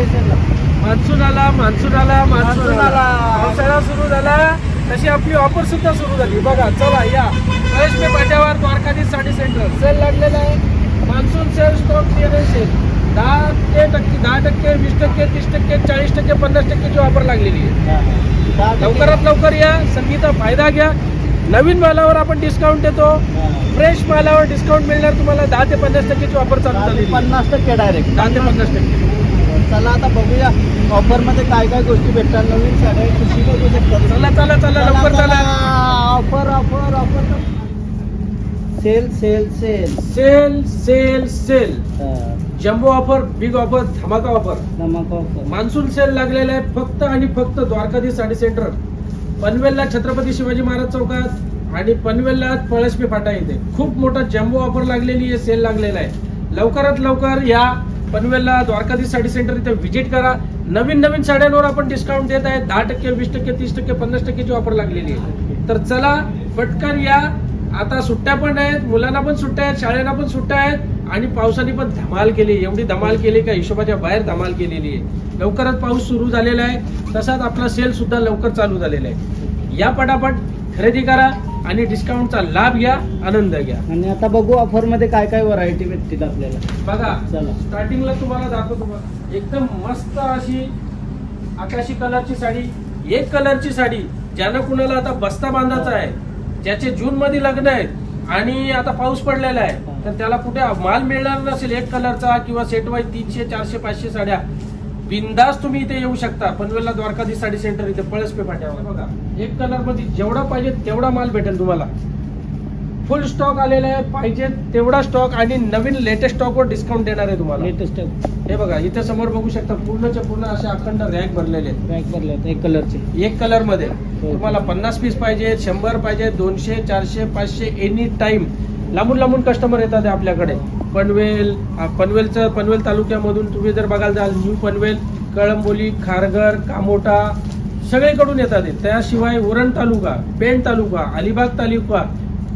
Monsoon आला monsoon आला monsoon आला. पावसाळा सुरू झाला. तशी आपली ऑफर सुद्धा सुरू झाली. बघा चला या. महेश पे पाट्यावर द्वारकाधीश साडी सेंटर सेल लागलेला आहे. Monsoon sale stock clearance sale दहा ते टक्के दहा टक्के वीस टक्के तीस टक्के चाळीस टक्के पन्नास टक्केची ऑफर लागलेली आहे. लवकरात लवकर या. संगीता फायदा घ्या. नवीन मालावर आपण डिस्काउंट देतो फ्रेश मालावर डिस्काउंट मिळणार तुम्हाला. दहा ते पन्नास टक्केची ऑफर चालू आहे. पन्नास टक्के डायरेक्ट दहा ते पन्नास टक्के. चला आता बघूया. ऑफरमध्ये काय काय गोष्टी भेटतात नवीन बघू शकतात चला चला चला लवकर चला. Offer offer offer. Sale sale sale. Sale sale sale. Jumbo offer big offer धमाका ऑफर. नमक ऑफर. मान्सून सेल लागलेला आहे फक्त आणि फक्त द्वारकाधीश साडी सेंटर. पनवेलला छत्रपती शिवाजी महाराज चौकात आणि पनवेलला पळसपे फाटा येते खूप मोठा जम्बो ऑफर लागलेली आहे सेल लागलेला आहे. लवकरात लवकर या पनवेलला द्वारकाधीश साडी सेंटर इथे व्हिजिट करा. नवीन नवीन साड्यांवर आपण डिस्काउंट देत आहे. दहा टक्के वीस टक्के तीस टक्के पन्नास टक्केची ऑफर लागलेली आहे. तर चला पटकन या. आता सुट्ट्या पण आहेत मुलांना पण सुट्ट्या आहेत शाळेला पण सुट्ट्या आहेत आणि पावसाने पण धमाल केली एवढी धमाल केली का? हिशोबाच्या बाहेर धमाल केलेली आहे. लवकरच पाऊस सुरू झालेला आहे. तसाच आपला सेल सुद्धा लवकर चालू झालेला आहे. या पटापट खरेदी करा. आणि डिस्काउंटचा लाभ घ्या आनंद घ्या. आणि आता बघू ऑफरमध्ये काय काय व्हरायटी भेटतील आपल्याला. बघा चला. स्टार्टिंगला तुम्हाला दाखवतो बघा. एकदम मस्त अशी आकाशी कलरची साडी एक कलरची साडी ज्यानं कुणाला आता बस्ता बांधायचा आहे ज्याचे जून मध्ये लग्न आहेत आणि आता पाऊस पडलेला आहे तर त्याला कुठे माल मिळणार नसेल एक कलरचा किंवा सेट वाईज तीनशे चारशे पाचशे साड्या बिंदास तुम्ही इथे येऊ शकता. पनवेलला द्वारकाधीश साडी सेंटर इथे पळसपे पाट्यावर बघा एक कलरमध्ये जेवढा पाहिजे तेवढा माल भेटेल तुम्हाला. फुल स्टॉक आलेला आहे पाहिजे तेवढा स्टॉक आणि नवीन लेटेस्ट स्टॉकवर डिस्काउंट देणार आहे तुम्हाला. लेटेस्ट हे बघा इथे समोर बघू शकता पूर्णच्या पूर्ण असे अखंड रॅक भरलेले आहेत. बॅग भरले आहेत एक कलरचे. एक कलरमध्ये तुम्हाला पन्नास पीस पाहिजे शंभर पाहिजे दोनशे चारशे पाचशे एनी टाइम लांबून लांबून कस्टमर येतात आपल्याकडे. पनवेल पनवेलचं पनवेल तालुक्यामधून तुम्ही जर बघायला जाल न्यू पनवेल कळंबोली खारघर कामोटा सगळीकडून येतात. त्याशिवाय उरण तालुका पेण तालुका अलिबाग तालुका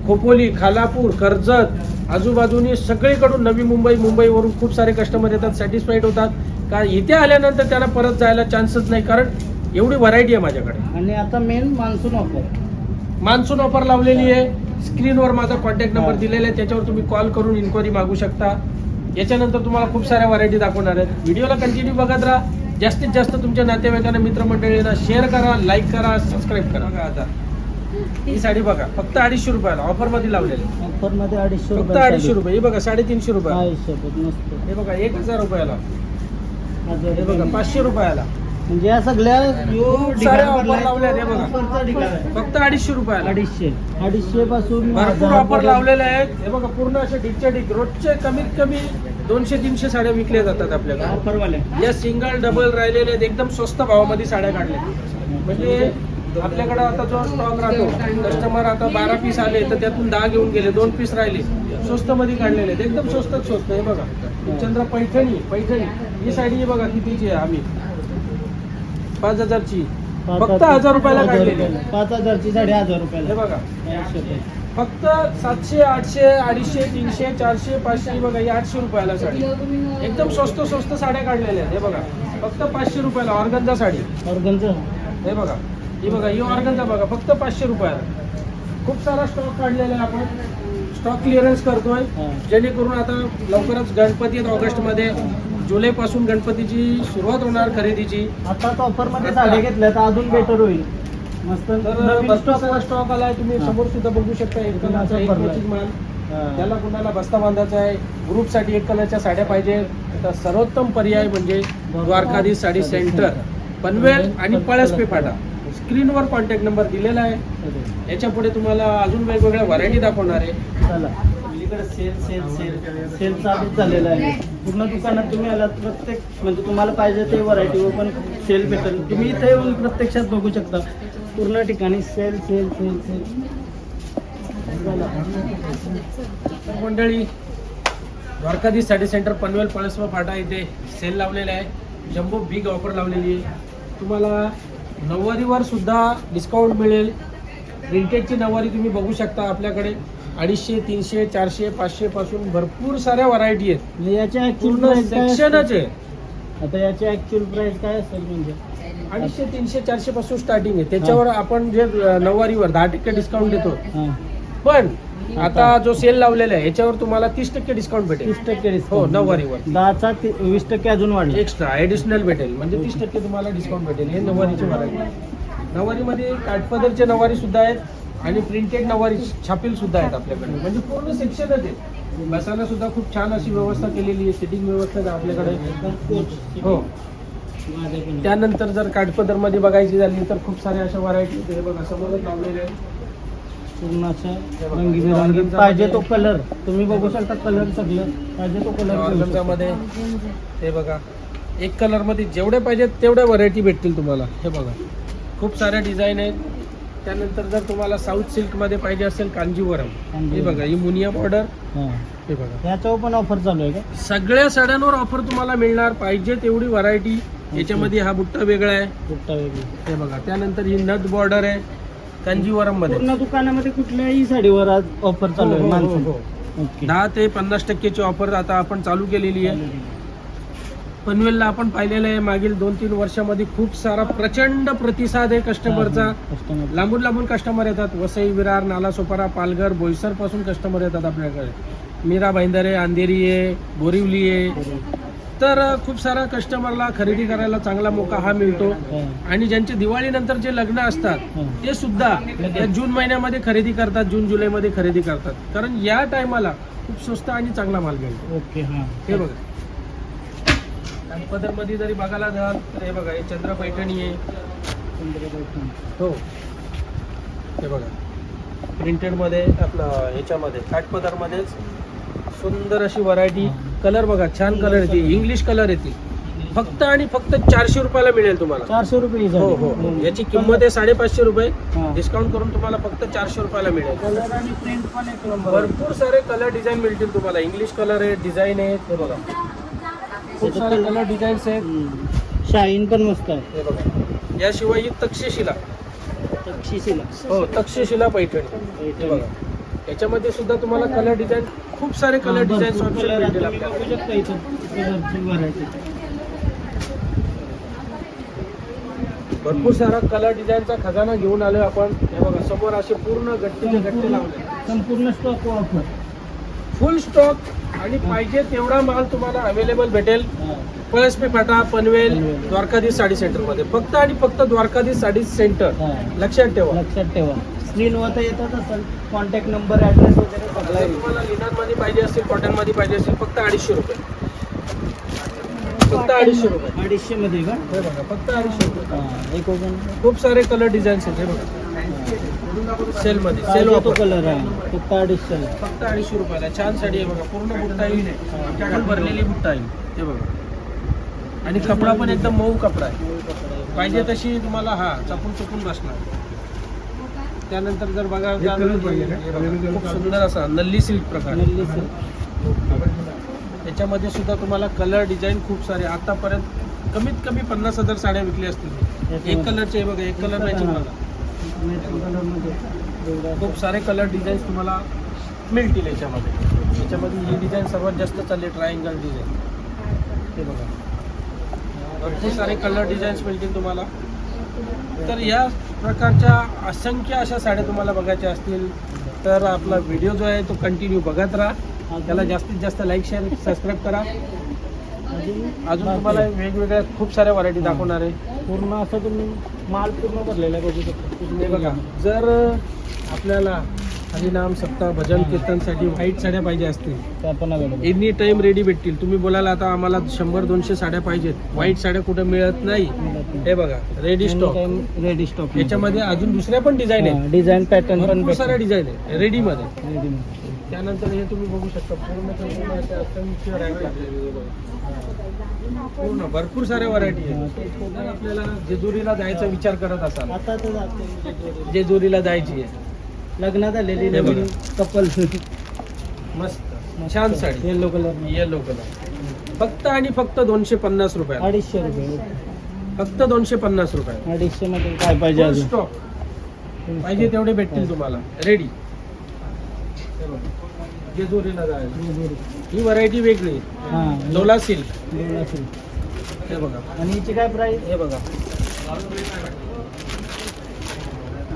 खोपोली खालापूर कर्जत आजूबाजूनी सगळीकडून नवी मुंबई मुंबईवरून खूप सारे कस्टमर येतात सॅटिस्फाईड होतात. का इथे आल्यानंतर त्यांना परत जायला चान्सच नाही कारण एवढी व्हरायटी आहे माझ्याकडे. आणि आता main monsoon offer monsoon offer लावलेली आहे. स्क्रीनवर माझा कॉन्टॅक्ट नंबर दिलेला आहे त्याच्यावर तुम्ही कॉल करून इन्क्वायरी मागू शकता. याच्यानंतर तुम्हाला खूप साऱ्या व्हरायटी दाखवणार आहेत. व्हिडिओला कंटिन्यू बघत राहा. जास्तीत जास्त तुमच्या नातेवाईकांना मित्रमंडळींना शेअर करा लाईक करा सबस्क्राईब करा. बघा आता. ही साडी बघा. फक्त अडीचशे रुपयाला ऑफरमध्ये लावलेली. ऑफरमध्ये अडीचशे फक्त अडीचशे रुपये. हे बघा साडेतीनशे रुपये हे बघा एक हजार रुपयाला. हे बघा पाचशे रुपयाला. म्हणजे या सगळ्या जो खूप ढिगारा साऱ्या भरलाय, offer लावल्या आहेत, हे बघा. offerचा ढिगारा आहे. फक्त अडीचशे रुपयाला. अडीचशे. अडीचशे पासून भरपूर हजार ऑफर पर्यंत. लावलेले आहेत. हे बघा पूर्ण असे ढिगच्या ढिग रोजचे कमीत कमी दोनशे तीनशे साड्या विकल्या जातात आपल्याकडे. ऑफरवाले या सिंगल डबल राहिलेले आहेत. एकदम स्वस्त भावामध्ये साड्या काढल्या म्हणजे आपल्याकडे आता जो स्टॉक राहतो कस्टमर आता बारा पीस आले तर त्यातून दहा घेऊन गेले दोन पीस राहिले. स्वस्त मध्ये काढलेले आहेत. एकदम स्वस्त स्वस्त हे बघा. चंद्र पैठणी पैठणी. ही साडी ही बघा कितीची आहे? आम्ही. पाच हजारची. पाच फक्त हजार रुपयाला हजार काढलेली आहे. रुपयाला. पाच हजारची साडे हजार हे रुपयाला बघा रुपये. फक्त सातशे आठशे अडीचशे तीनशे चारशे पाचशे ही बघा ही आठशे रुपयाला साडी. एकदम स्वस्त स्वस्त साड्या काढलेल्या आहेत. हे बघा. फक्त पाचशे रुपयाला ऑर्गनचा साडी. ऑर्गनचं हे बघा. ही बघा ही ऑर्गनचा बघा. फक्त पाचशे रुपयाला. खूप सारा स्टॉक काढलेला आहे आपण. स्टॉक क्लिअरन्स करतोय. जेणेकरून आता लवकरच गणपती आहेत ऑगस्टमध्ये. जुलैपासून गणपतीची सुरुवात होणार खरेदीची. आता ऑफरमध्ये साड्या घेतल्या तर अजून बेटर होईल. मस्त. तर स्टॉक आलाय तुम्ही. समोर सुद्धा बघू शकता एक कलरचा एक माल. त्याला कुणाला बस्ता बांधायचा आहे ग्रुपसाठी एक कलरच्या साड्या पाहिजे. तर सर्वोत्तम पर्याय म्हणजे द्वारकाधीश साडी सेंटर पनवेल आणि पळसपे फाटा स्क्रीनवर कॉन्टॅक्ट नंबर दिलेला आहे. याच्यापुढे तुम्हाला अजून वेगवेगळ्या व्हरायटी दाखवणार आहे. चला. सेल सेल सेल सेल चालूच झालेला आहे. पूर्ण दुकानात तुम्ही आलात प्रत्येक म्हणजे तुम्हाला पाहिजे ते व्हरायटी पण सेल भेटेल. तुम्ही इथे येऊन प्रत्यक्षात बघू शकता. पूर्ण ठिकाणी सेल सेल सेल सेल मंडळी द्वारकाधीश साडी सेंटर पनवेल पळसवा फाटा इथे सेल लावलेला आहे. जम्बो बिग ऑफर लावलेली आहे. तुम्हाला नऊवारीवर सुद्धा डिस्काउंट मिळेल. प्रिंटेडची नऊवारी तुम्ही बघू शकता आपल्याकडे. अडीचशे तीनशे चारशे पाचशे पासून भरपूर साऱ्या व्हरायटी आहेत. याच्या पूर्ण? सेक्शनच आहे. आता याची ऍक्च्युअल प्राइस काय असेल म्हणजे? अडीचशे तीनशे चारशे पासून स्टार्टिंग आहे. त्याच्यावर आपण जे नऊवारीवर दहा टक्के डिस्काउंट देतो. पण आता जो सेल लावलेला आहे याच्यावर तुम्हाला तीस टक्के डिस्काउंट भेटेल. तीस टक्के हो डिस्काउंट नऊवारीवर दहाचा ती- वीस टक्के अजून वाढले. एक्स्ट्रा ऍडिशनल भेटेल. म्हणजे तीस टक्के तुम्हाला डिस्काउंट भेटेल. हे नऊवारीचे व्हरायटी नऊवारीमध्ये काठपदरचे नऊवारी सुद्धा आहेत आणि प्रिंटेड नऊवारी छापील सुद्धा आहेत आपल्याकडे. म्हणजे पूर्ण सेक्शनच आहे. बसायला सुद्धा खूप छान अशी व्यवस्था केलेली आहे. सिटिंग व्यवस्था आहे आपल्याकडे. हो. त्यानंतर जर काठपदरमध्ये बघायची झाली तर खूप साऱ्या अशा व्हरायटी हे बघा समोरच लावलेले आहेत. पूर्ण असं रंगीबेरंगी पाहिजे तो कलर तुम्ही बघू शकता कलर सगळं. पाहिजे तो कलर ऑर्गन्झामध्ये हे बघा. एक कलरमध्ये जेवढे पाहिजेत तेवढ्या व्हरायटी भेटतील तुम्हाला. हे बघा. खूप साऱ्या डिझाईन आहेत. त्यानंतर जर तुम्हाला साऊथ सिल्कमध्ये पाहिजे असेल कांजीवरम. हे. बघा ही मुनिया बॉर्डर हा. बघा. याच्यावर पण ऑफर चालू आहे का? सगळ्या साड्यांवर ऑफर तुम्हाला मिळणार. पाहिजे तेवढी व्हरायटी याच्यामध्ये हा बुट्टा वेगळा आहे. दुपट्टा वेगळी. हे बघा. त्यानंतर ही नथ बॉर्डर आहे. कांजीवरममध्ये पूर्ण दुकानामध्ये कुठल्याही साडीवर आज ऑफर चालू आहे हो, हो, हो. ओके दहा ते पन्नास टक्केची ऑफर आता आपण चालू केलेली आहे. पनवेलला आपण पाहिलेलं आहे मागील दोन तीन वर्षामध्ये खूप सारा प्रचंड प्रतिसाद आहे कस्टमरचा कस्टमर लांबून लांबून कस्टमर येतात. वसई विरार नालासोपारा पालघर बोईसरपासून कस्टमर येतात आपल्याकडे. मीरा भाईंदर अंधेरी आहे बोरिवली आहे. तर खूप सारा कस्टमरला खरेदी करायला चांगला मोका हा मिळतो. आणि ज्यांचे दिवाळीनंतर जे लग्न असतात ते सुद्धा या जून महिन्यामध्ये खरेदी करतात जून जुलैमध्ये खरेदी करतात. कारण या टायमाला खूप स्वस्त आणि चांगला माल मिळतो. ओके हा. हे बघा. मध्ये जरी बघायला जाल तर हे बघा हे चंद्र पैठणी आहे. हो. हे बघा. प्रिंटेडमध्ये आपलं ह्याच्यामध्ये काठपदरमध्येच सुंदर अशी व्हरायटी कलर बघा छान कलर येते. इंग्लिश कलर येते. फक्त आणि फक्त चारशे रुपयाला मिळेल तुम्हाला. चारशे रुपये ही हो. याची किंमत आहे साडेपाचशे रुपये. डिस्काउंट करून तुम्हाला फक्त चारशे रुपयाला मिळेल. कलर आणि प्रिंट पण एक नंबर भरपूर सारे कलर डिझाईन मिळतील तुम्हाला. इंग्लिश कलर आहे डिझाईन आहेत हे बघा. खूप सारे कलर डिझाईन्स आहेत. शाईन पण मस्त आहे. हे बघा. याशिवाय ही तक्षशिला. तक्षशिला. हो तक्षशिला पैठणी. हे बघा. याच्यामध्ये सुद्धा तुम्हाला कलर डिझाईन खूप सारे कलर डिझाईन भरपूर ऑप्शन. भेटेल भरपूर सारा कलर डिझाईनचा खजाना घेऊन आलोय आपण. हे बघा समोर असे पूर्ण गट्टीचे गट्टे लावले संपूर्ण स्टॉक ऑफर फुल स्टॉक आणि पाहिजे तेवढा माल तुम्हाला अवेलेबल भेटेल. पळसपे फाटा पनवेल पनवेल. द्वारकाधीश साडी सेंटरमध्ये. फक्त आणि फक्त द्वारकाधीश साडी सेंटर लक्षात ठेवा. लक्षात ठेवा. स्क्रीनवर तर येतच असेल. कॉन्टॅक्ट नंबर ॲड्रेस वगैरे सगळा. तुम्हाला लिननमध्ये पाहिजे असेल कॉटनमध्ये पाहिजे असेल फक्त अडीचशे रुपये. फक्त अडीचशे रुपये. अडीचशे मध्ये का? हे बघा फक्त अडीचशे रुपये. एक ओपन. खूप सारे कलर डिझाईन्स आहेत हे बघा. सेल मध्ये सेल तो कलर आहे फक्त अडीचशे फक्त अडीचशे रुपयाला. छान साडी आहे बघा पूर्ण बुट्टा येईल. भरलेली बुट्टा येईल. हे बघा. आणि कपडा पण एकदम मऊ कपडा आहे. पाहिजे तशी तुम्हाला हा चपून चपून बसणार. त्यानंतर जर बघा खूप सुंदर असा नल्ली सिल्क प्रकार. नल्ली silk. त्याच्यामध्ये सुद्धा तुम्हाला कलर डिझाईन खूप सारे. आतापर्यंत कमीत कमी पन्नास हजार साड्या विकल्या असतील. एक कलरचे बघा एक कलर बघा. एवढा खूप सारे कलर डिझाईन्स तुम्हाला मिळतील याच्यामध्ये. याच्यामध्ये ही डिझाईन सर्वात जास्त चालली ट्रायंगल डिझाईन. हे बघा. भरपूर सारे कलर डिझाईन्स मिळतील तुम्हाला. तर या प्रकारच्या असंख्य अशा साड्या तुम्हाला बघायच्या असतील तर आपला व्हिडिओ जो आहे तो कंटिन्यू बघत राहा. त्याला जास्तीत जास्त लाईक शेअर सबस्क्राईब करा. अजून तुम्हाला वेगवेगळ्या खूप साऱ्या व्हरायटी दाखवणार आहे. पूर्ण असं तुम्ही माल पूर्ण भरलेला आहे बघू शकता. बघा. जर आपल्याला हरिनाम सप्ताह भजन कीर्तनसाठी व्हाईट साड्या पाहिजे असतील. एनी टाइम रेडी भेटतील. तुम्ही बोलाल आता आम्हाला शंभर दोनशे साड्या पाहिजेत. व्हाईट साड्या कुठे मिळत नाही. हे बघा रेडी स्टॉक रेडी स्टॉक याच्यामध्ये अजून दुसऱ्या पण डिझाईन आहेत. डिझाईन पॅटर्न पण साऱ्या डिझाईन आहे रेडीमध्ये. त्यानंतर हे तुम्ही बघू शकता. पूर्ण पूर्ण आहे. भरपूर साऱ्या व्हरायटी आहेत. आपल्याला जेजुरीला जायचा विचार करत असाल जेजुरीला जायची आहे. लग्नात आलेली हे नवीन कपल मस्त. छान sari. Yellow colour yellow colour फक्त आणि फक्त दोनशे पन्नास रुपये अडीचशे रुपये. फक्त दोनशे पन्नास रुपये अडीचशे मध्ये काय पाहिजे स्टॉक पाहिजे तेवढे भेटतील तुम्हाला. रेडी जेजुरीला जायला ही व्हरायटी वेगळी. लोला सिल्क हे बघा. आणि हिची काय प्राइस हे बघा.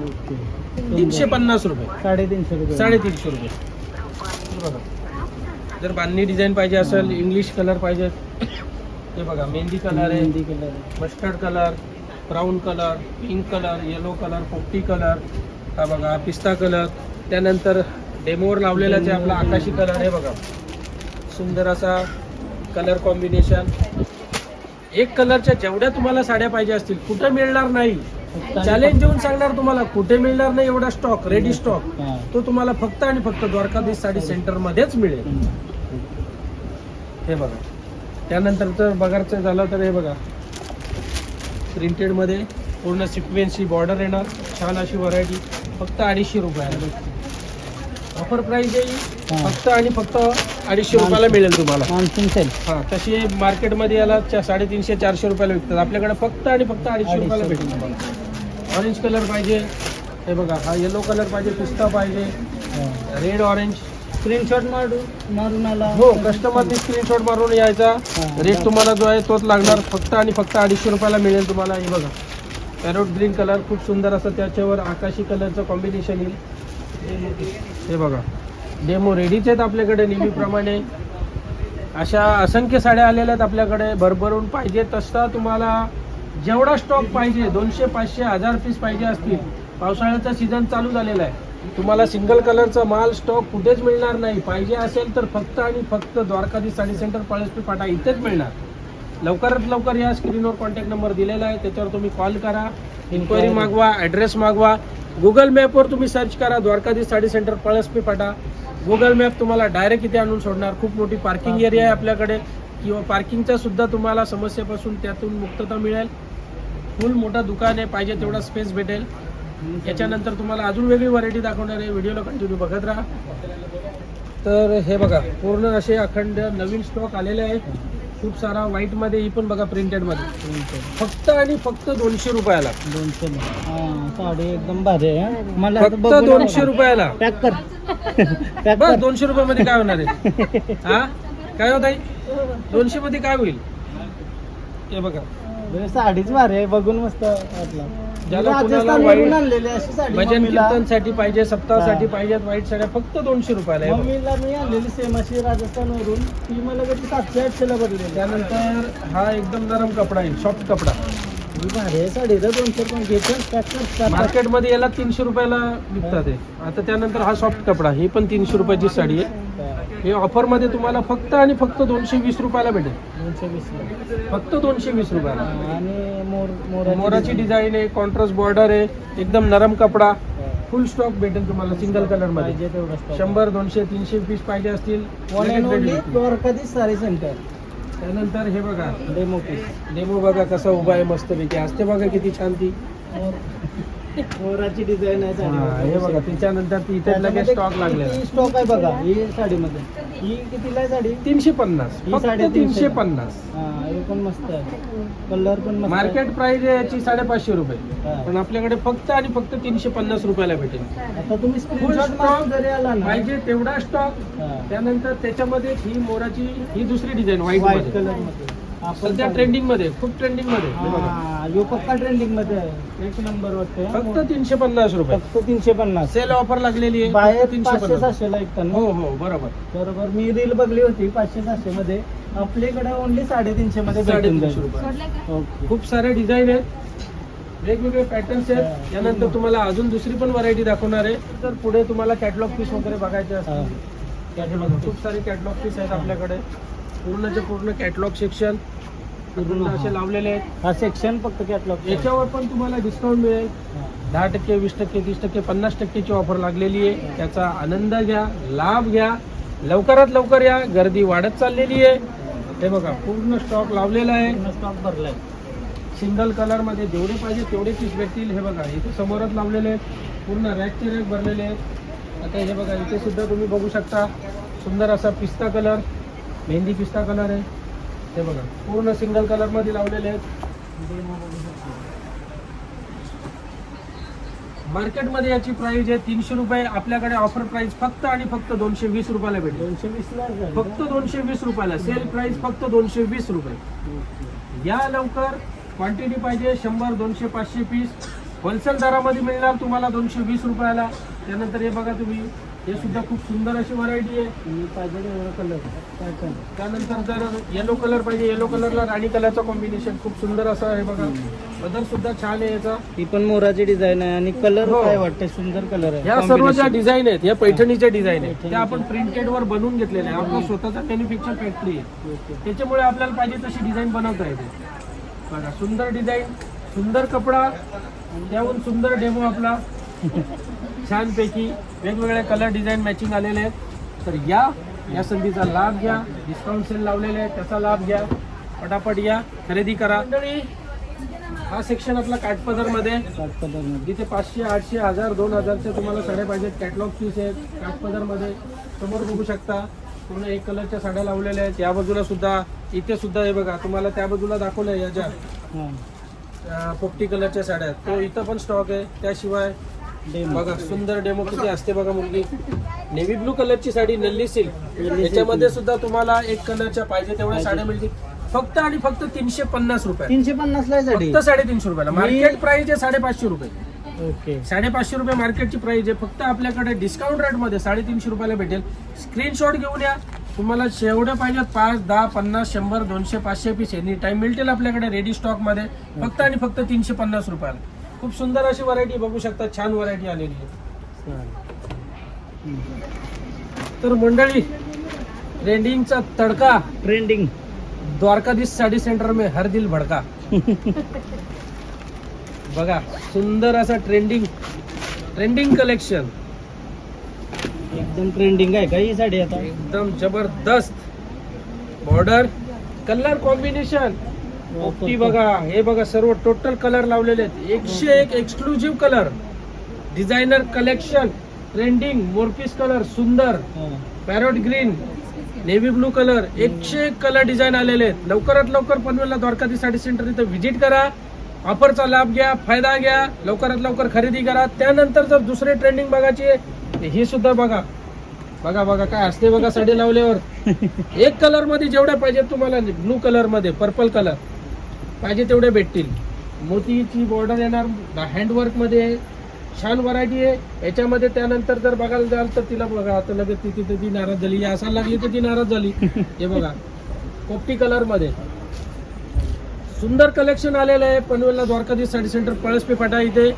ओके. तीनशे पन्नास रुपये. साडेतीनशे रुपये. साडेतीनशे रुपये. बघा जर बांधणी डिझाईन पाहिजे असेल इंग्लिश कलर पाहिजे हे बघा मेहंदी कलर आहे mehndi colour mustard colour brown colour pink colour yellow colour पोपटी कलर हा बघा पिस्ता कलर त्यानंतर डेमोवर लावलेलाच आहे आपला आकाशी कलर हे बघा. सुंदर असा कलर कॉम्बिनेशन एक कलरच्या जेवढ्या तुम्हाला साड्या पाहिजे असतील कुठं मिळणार नाही. चॅलेंज देऊन सांगणार तुम्हाला कुठे मिळणार नाही एवढा स्टॉक रेडी स्टॉक तो तुम्हाला फक्त आणि फक्त द्वारकाधीश साडी सेंटरमध्येच मिळेल. हे बघा. त्यानंतर तर बघायचं झालं तर हे बघा. प्रिंटेडमध्ये पूर्ण सिक्वेन्सी बॉर्डर येणार. छान अशी व्हरायटी फक्त अडीचशे रुपयाला. ऑफर प्राईस येईल. फक्त आणि फक्त अडीचशे रुपयाला मिळेल तुम्हाला. हां तशी मार्केटमध्ये याला साडेतीनशे चारशे रुपयाला विकतात. आपल्याकडे फक्त आणि फक्त अडीचशे. रुपयाला भेटेल तुम्हाला. ऑरेंज कलर पाहिजे. हे बघा हा येलो कलर पाहिजे पिस्ता पाहिजे. रेड ऑरेंज स्क्रीनशॉट मारून मारून आला. हो कस्टमरने स्क्रीनशॉट मारून यायचा. रेट तुम्हाला जो आहे तोच लागणार. फक्त आणि फक्त अडीचशे रुपयाला मिळेल तुम्हाला. हे बघा. पॅरोट ग्रीन कलर खूप सुंदर असं त्याच्यावर आकाशी कलरचं कॉम्बिनेशन येईल. हे बघा. डेमो रेडीच आहेत आपल्याकडे नेहमीप्रमाणे. अशा असंख्य साड्या आलेल्या आहेत आपल्याकडे. भरभरून पाहिजे तसा तुम्हाला. जेवढा स्टॉक पाहिजे दोनशे पाचशे हजार पीस पाहिजे असतील पावसाळ्याचा सीझन चालू झालेला आहे. तुम्हाला सिंगल कलरचा माल स्टॉक कुठेच मिळणार नाही. पाहिजे असेल तर फक्त आणि फक्त द्वारकाधी साडी सेंटर पळसपी फाटा इथेच मिळणार. लवकरात लवकर या स्क्रीनवर कॉन्टॅक्ट नंबर दिलेला आहे. त्याच्यावर तुम्ही कॉल करा. इन्क्वायरी मागवा ॲड्रेस मागवा. गुगल मॅपवर तुम्ही सर्च करा Dwarkadhish sari centre Palaspe Phata Google map तुम्हाला डायरेक्ट इथे आणून सोडणार. खूप मोठी पार्किंग एरिया आहे आपल्याकडे. किंवा पार्किंगचा सुद्धा तुम्हाला समस्येपासून त्यातून मुक्तता मिळेल. फुल मोठा दुकान आहे पाहिजे तेवढा स्पेस भेटेल. याच्यानंतर तुम्हाला अजून वेगळी व्हरायटी दाखवणार आहे. व्हिडिओला कंटिन्यू बघत राहा. तर हे बघा पूर्ण असे अखंड नवीन स्टॉक आलेले आहे खूप सारा व्हाईटमध्ये ही पण बघा प्रिंटेडमध्ये फक्त आणि फक्त दोनशे रुपयाला. दोनशे साडी एकदम भारी आहे. मला फक्त दोनशे रुपयाला. पॅक कर. बस दोनशे रुपयामध्ये काय होणार आहे? हा? काय होत आहे दोनशे मध्ये काय होईल? हे बघा. बरं, साडीच भारी आहे बघून मस्त वाटलं. ज्याला कोणाला राजस्थानवरून वाईट- आणलेली अशी साडी भजन मम्मीला. कीर्तनसाठी पाहिजे सप्ताहासाठी हा. पाहिजेत वाईट साड्या फक्त दोनशे रुपयाला आहे बघा. मम्मीला मी आणलेली सेम अशी राजस्थानवरून ती मला कधी सातशे आठशेला भरलेली त्यानंतर हा एकदम नरम कपडा आहे सॉफ्ट कपडा. मार्केटमध्ये याला तीनशे रुपयाला विकतात हे. आता त्यानंतर हा सॉफ्ट कपडा ही पण तीनशे रुपयाची साडी आहे. हे ऑफरमध्ये तुम्हाला फक्त आणि फक्त दोनशे वीस रुपयाला भेटेल. फक्त दोनशे वीस रुपयाला. मोराची डिझाईन आहे कॉन्ट्रास्ट बॉर्डर आहे एकदम नरम कपडा. फुल स्टॉक भेटेल तुम्हाला सिंगल कलरमध्ये. शंभर दोनशे तीनशे पीस पाहिजे असतील. साडी सेंटर त्यानंतर हे बघा डेमो पीस डेमो बघा कसा उभा आहे मस्तपैकी. असते बघा किती छान ती. मोराची डिझाईन आहे हा, हे बघा साडी त्याच्यानंतर ती इथे लगेच स्टॉक लागलेला आहे. स्टॉक आहे बघा ही साडीमध्ये. ही कितीला आहे साडी? तीनशे पन्नास ही फक्त साडेतीनशे. तीनशे पन्नास. हा हे पण मस्त आहे. कलर पण मस्त आहे. मार्केट प्राइस आहे याची साडेपाचशे रुपये. हा. पण आपल्याकडे फक्त आणि फक्त तीनशे पन्नास रुपयाला भेटेल. आता तुम्ही Full स्क्रीनशॉट stock मारून जरी आला ना. पाहिजे तेवढा स्टॉक हा. त्यानंतर त्याच्यामध्ये ही मोराची ही दुसरी डिझाईन व्हाईट व्हाईटमध्ये. कलरमध्ये. सध्या. ट्रेंडिंगमध्ये खूप ट्रेंडिंगमध्ये यो पक्का ट्रेंडिंगमध्ये आहे. एक नंबर. फक्त तीनशे पन्नास रुपये. फक्त तीनशे पन्नास. सेल ऑफर लागलेली आहे बाहेर फक्त तीनशे पाचशे पन्नास. सातशेला हो हो बरोबर. बरोबर. मी रील बघली होती पाचशे सातशे मध्ये. आपल्याकडे ओनली साडेतीनशे मध्ये भेटून साडेतीनशे जाईल. रुपये. ओके. खूप सारे डिझाईन आहेत. वेगवेगळे पॅटर्न्स आहेत. हा. त्यानंतर तुम्हाला अजून दुसरी पण व्हरायटी दाखवणार आहे. तर पुढे तुम्हाला कॅटलॉग पीस वगैरे बघायचे. असतील. कॅटलॉग खूप सारे कॅटलॉग पीस आहेत आपल्याकडे. पूर्णचे पूर्ण कॅटलॉग सेक्शन पूर्ण असे लावलेले आहेत. हा सेक्शन फक्त कॅटलॉग याच्यावर पण तुम्हाला डिस्काउंट मिळेल. दहा टक्के वीस टक्के तीस टक्के पन्नास टक्केची ऑफर लागलेली आहे. त्याचा आनंद घ्या लाभ घ्या. लवकरात लवकर या. गर्दी वाढत चाललेली आहे. हे बघा पूर्ण स्टॉक लावलेला आहे. स्टॉक भरलाय. सिंगल कलरमध्ये जेवढे पाहिजे तेवढे पीस भेटतील. हे बघा इथे समोरच लावलेले आहेत. पूर्ण रॅकचे रॅक भरलेले आहेत. आता हे बघा इथे सुद्धा तुम्ही बघू शकता. सुंदर असा पिस्ता कलर मेहंदी पिस्ता कलर आहे. हे बघा पूर्ण सिंगल कलरमध्ये लावलेले आहेत. मार्केटमध्ये याची प्राइस आहे तीनशे रुपये. आपल्याकडे ऑफर प्राइस फक्त आणि फक्त दोनशे वीस रुपयाला भेटेल. दोनशे वीस ला झाली. फक्त दोनशे वीस रुपयाला. सेल प्राइस फक्त दोनशे वीस रुपये? या लवकर क्वांटिटी पाहिजे. शंभर दोनशे पाचशे पीस. होलसेल दरामध्ये मिळणार तुम्हाला दोनशे वीस रुपयाला. त्यानंतर हे बघा तुम्ही. हे सुद्धा खूप सुंदर अशी व्हरायटी आहे. पाहिजे कलर त्यानंतर जर येलो कलर पाहिजे येलो कलरला राणी कलरचं कॉम्बिनेशन खूप सुंदर असं आहे बघा. बदल सुद्धा छान आहे याचा. ही पण मोराची डिझाईन आहे आणि कलर हो. काय वाटते सुंदर कलर आहे. ह्या सर्व ज्या. डिझाईन आहेत या पैठणीच्या डिझाईन आहेत. त्या आपण प्रिंटेड वर बनवून घेतलेल्या आहे आपला स्वतःचा मॅन्युफॅक्चर फॅक्टरी आहे. त्याच्यामुळे आपल्याला पाहिजे तशी डिझाईन बनवता येते. बघा सुंदर डिझाईन सुंदर कपडा त्याहून सुंदर डेमो आपला. छानपैकी वेगवेगळे कलर डिझाईन मॅचिंग आलेले आहेत. तर या या संधीचा लाभ घ्या. डिस्काउंट सेल लावलेले आहे त्याचा लाभ घ्या. पटापट या खरेदी करा. मंडळी हा सेक्शन आपला काठपदरमध्ये. सात कलरमध्ये जिथे पाचशे आठशे हजार दोन हजारचे तुम्हाला साड्या पाहिजेत. कॅटलॉग पीस आहेत काठपदरमध्ये. समोर बघू शकता पूर्ण एक कलरच्या साड्या लावलेल्या आहेत. या बाजूला सुद्धा इथे सुद्धा हे बघा तुम्हाला त्या बाजूला दाखवलं आहे याच्या पोपटी कलरच्या साड्या. तो इथं पण स्टॉक आहे. त्याशिवाय बघा सुंदर डेमो किती असते बघा मुलगी. नेव्ही ब्लू कलरची साडी नल्ली सिल्क याच्यामध्ये सुद्धा तुम्हाला एक कलरच्या पाहिजे तेवढ्या साड्या मिळतील. फक्त आणि फक्त तीनशे पन्नास रुपये. तीनशे पन्नास ला फक्त साडेतीनशे रुपयाला. मार्केट प्राइस आहे साडेपाचशे रुपये. ओके. साडेपाचशे रुपये मार्केटची प्राइस आहे. फक्त आपल्याकडे डिस्काउंट रेटमध्ये साडेतीनशे रुपयाला भेटेल. स्क्रीनशॉट घेऊन या. तुम्हाला जेवढे पाहिजे पाच दहा पन्नास शंभर दोनशे पाचशे पीस एनी टाइम मिळतील आपल्याकडे रेडी स्टॉकमध्ये फक्त आणि फक्त तीनशे पन्नास रुपयाला. खूप सुंदर अशी व्हरायटी बघू शकता छान व्हरायटी आलेली आहे. तर मंडळी ट्रेंडिंगचा तडका ट्रेंडिंग द्वारकाधीश साडी सेंटर में हर दिल भडका. बघा सुंदर असा ट्रेंडिंग ट्रेंडिंग कलेक्शन एकदम ट्रेंडिंग आहे का ही साडी आता? एकदम जबरदस्त. बॉर्डर कलर कॉम्बिनेशन पोपटी बघा हे बघा सर्व टोटल कलर लावलेले आहेत. एकशे एक exclusive colour designer collection trending मोरपीस colour सुंदर. Parrot green navy blue colour एकशे एक कलर डिझाईन आलेले आहेत. लवकरात लवकर पनवेलला द्वारकाधी साडी सेंटर इथं व्हिजिट करा. ऑफरचा लाभ घ्या फायदा घ्या लवकरात लवकर खरेदी करा. त्यानंतर जर दुसरे ट्रेंडिंग बघायची ही सुद्धा बघा. बघा बघा काय असते बघा साडी लावल्यावर. एक कलरमध्ये जेवढ्या पाहिजे तुम्हाला ब्लू कलरमध्ये पर्पल कलर पाहिजे तेवढे भेटतील. मोतीची बॉर्डर येणार हँडवर्कमध्ये आहे. छान व्हरायटी आहे. याच्यामध्ये त्यानंतर जर बघायला जाल तर तिला बघा आता लगेच ती तिथे ती नाराज झाली. या असायला लागली तर ती नाराज झाली. हे बघा पोपटी कलरमध्ये सुंदर कलेक्शन आलेलं आहे. पनवेलला द्वारकाधीश साडी सेंटर पळसपी फाटा इथे.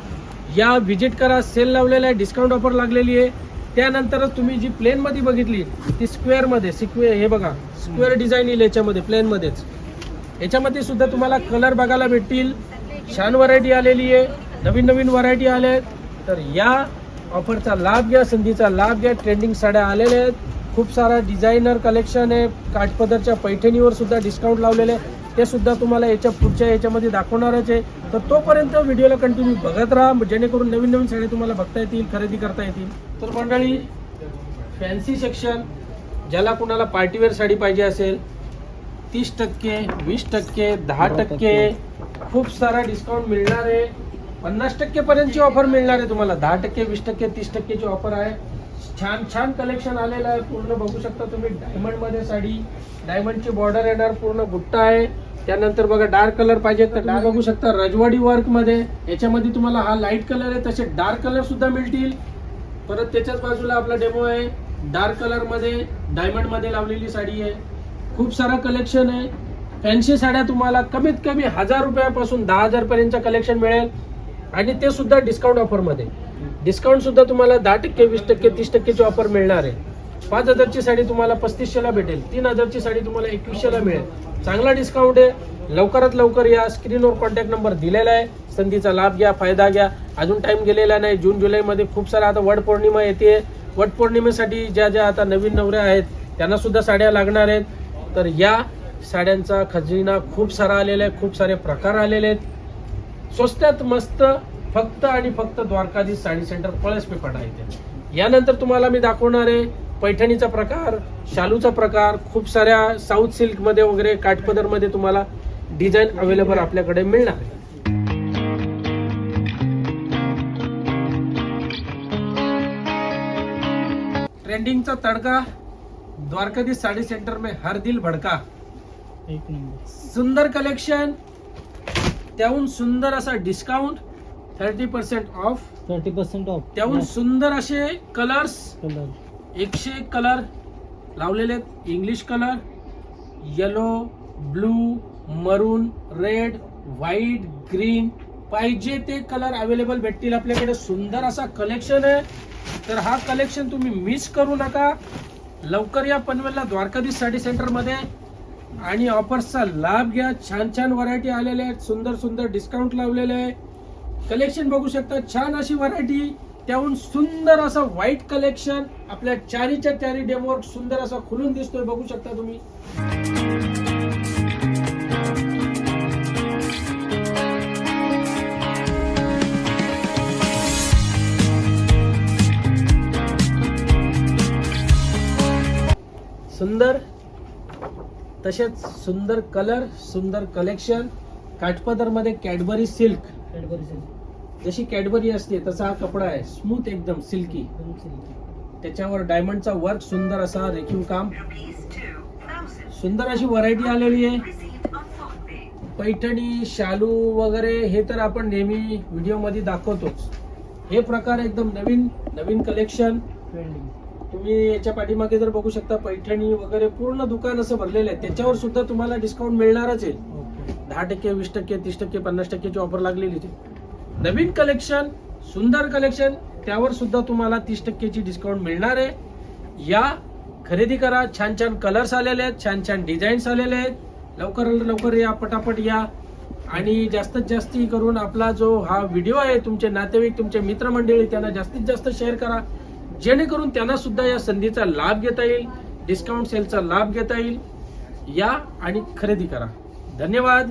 या व्हिजिट करा सेल लावलेला आहे डिस्काउंट ऑफर लागलेली आहे. त्यानंतरच तुम्ही जी प्लेन मध्ये बघितली ती स्क्वेअरमध्ये सिक्वे हे बघा स्क्वेअर डिझाईन येईल याच्यामध्ये प्लेनमध्येच याच्यामध्ये सुद्धा तुम्हाला कलर बघायला भेटतील. छान व्हरायटी आलेली आहे. नवीन नवीन व्हरायटी आल्या आहेत तर या ऑफरचा लाभ घ्या संधीचा लाभ घ्या. ट्रेंडिंग साड्या आलेल्या आहेत. खूप सारा डिझायनर कलेक्शन आहे. काठपदरच्या पैठणीवर सुद्धा डिस्काउंट लावलेले आहे. ते सुद्धा तुम्हाला याच्या पुढच्या याच्यामध्ये दाखवणारच आहे. तर तोपर्यंत व्हिडिओला कंटिन्यू बघत राहा. जेणेकरून नवीन नवीन साड्या तुम्हाला बघता येतील खरेदी करता येतील. तर मंडळी फॅन्सी सेक्शन ज्याला कुणाला पार्टीवेअर साडी पाहिजे असेल तीस टक्के वीस टक्के दहा टक्के खूप सारा डिस्काउंट मिळणार आहे पन्नास टक्के पर्यंतची ऑफर मिळणार आहे तुम्हाला. दहा टक्के वीस टक्के तीस टक्केची ऑफर आहे. छान छान कलेक्शन आलेलं आहे. पूर्ण बघू शकता तुम्ही. डायमंडमध्ये साडी डायमंडची बॉर्डर येणार पूर्ण बुट्टा आहे. त्यानंतर बघा डार्क कलर पाहिजे तर डार्क बघू शकता. रजवाडी वर्कमध्ये याच्यामध्ये तुम्हाला हा लाइट कलर आहे तसे डार्क कलर सुद्धा मिळतील. परत त्याच्याच बाजूला आपला डेमो आहे. डार्क कलरमध्ये डायमंडमध्ये लावलेली साडी आहे. खूप सारा कलेक्शन आहे. फॅन्सी साड्या तुम्हाला कमीत कमी हजार रुपयापासून दहा हजारपर्यंतचं कलेक्शन मिळेल. आणि ते सुद्धा डिस्काउंट ऑफरमध्ये डिस्काउंट सुद्धा तुम्हाला दहा टक्के वीस टक्के तीस टक्केची ऑफर मिळणार आहे. पाच हजारची साडी तुम्हाला पस्तीसशेला भेटेल. तीन हजारची साडी तुम्हाला एकवीसशेला मिळेल. चांगला डिस्काउंट आहे. लवकरात लवकर या स्क्रीनवर कॉन्टॅक्ट नंबर दिलेला आहे. संधीचा लाभ घ्या फायदा घ्या. अजून टाईम गेलेला नाही. जून जुलैमध्ये खूप सारा आता वड पौर्णिमा येते. वट पौर्णिमेसाठी ज्या ज्या आता नवीन नवऱ्या आहेत त्यांना सुद्धा साड्या लागणार आहेत. तर या साड्यांचा खजिना खूप सारा आलेला आहे खूप सारे प्रकार आलेले आहेत. स्वस्तात मस्त फक्त आणि फक्त द्वारकाधीश साडी सेंटर पळसपे पडा इथे. यानंतर तुम्हाला मी दाखवणार आहे पैठणीचा प्रकार शालूचा प्रकार खूप साऱ्या साऊथ सिल्कमध्ये वगैरे काठपदरमध्ये तुम्हाला डिझाईन अवेलेबल आपल्याकडे मिळणार आहे. ट्रेंडिंगचा तडका द्वारकाधीश साडी सेंटर में हर दिल भडका। एक नंबर। सुंदर कलेक्शन त्याहून सुंदर असा discount thirty percent off thirty percent off त्याहून सुंदर असे कलर्स कलर एकशे एक कलर लावलेले आहेत. English colour yellow blue maroon red white green पाहिजे ते कलर अवेलेबल भेटतील आपल्याकडे. सुंदर असा कलेक्शन आहे. तर हा कलेक्शन तुम्ही मिस करू नका. लवकर या पनवेलला द्वारकाधीश साडी सेंटरमध्ये आणि ऑफर्सचा लाभ घ्या. छान छान व्हरायटी आलेल्या आहेत. सुंदर सुंदर डिस्काउंट लावलेले आहे. कलेक्शन बघू शकता. छान अशी व्हरायटी त्याहून सुंदर असं व्हाईट कलेक्शन आपल्या चारीच्या चारी डेमोवर सुंदर असा खुलून दिसतोय. बघू शकता तुम्ही. सुंदर तसेच सुंदर कलर सुंदर कलेक्शन काठपदरमध्ये कॅडबरी सिल्क जशी कॅडबरी असते तसा हा कपडा आहे. स्मूथ एकदम सिल्की त्याच्यावर डायमंडचा वर्क सुंदर असा रेखीव काम. सुंदर अशी व्हरायटी आलेली आहे. पैठणी शालू वगैरे हे तर आपण नेहमी व्हिडिओमध्ये दाखवतोच. हे प्रकार एकदम नवीन नवीन कलेक्शन तुम्ही याच्या पाठीमागे जर बघू शकता पैठणी वगैरे पूर्ण दुकान असं भरलेलं आहे. त्याच्यावर सुद्धा तुम्हाला डिस्काउंट मिळणारच आहे. दहा टक्के वीस टक्के तीस टक्के पन्नास टक्केची ऑफर लागलेली आहे. नवीन कलेक्शन सुंदर कलेक्शन त्यावर सुद्धा तुम्हाला तीस टक्केची डिस्काउंट मिळणार आहे. या खरेदी करा. छान छान कलर्स आलेले आहेत. छान छान डिझाईन्स आलेले आहेत. लवकर लवकर या पटापट या. आणि जास्तीत जास्ती करून आपला जो हा व्हिडिओ आहे तुमचे नातेवाईक तुमचे मित्रमंडळी त्यांना जास्तीत जास्त शेअर करा. जेणेकरून त्यांना सुद्धा या संधीचा लाभ घेता येईल डिस्काउंट सेलचा लाभ घेता येईल. या आणि खरेदी करा. धन्यवाद.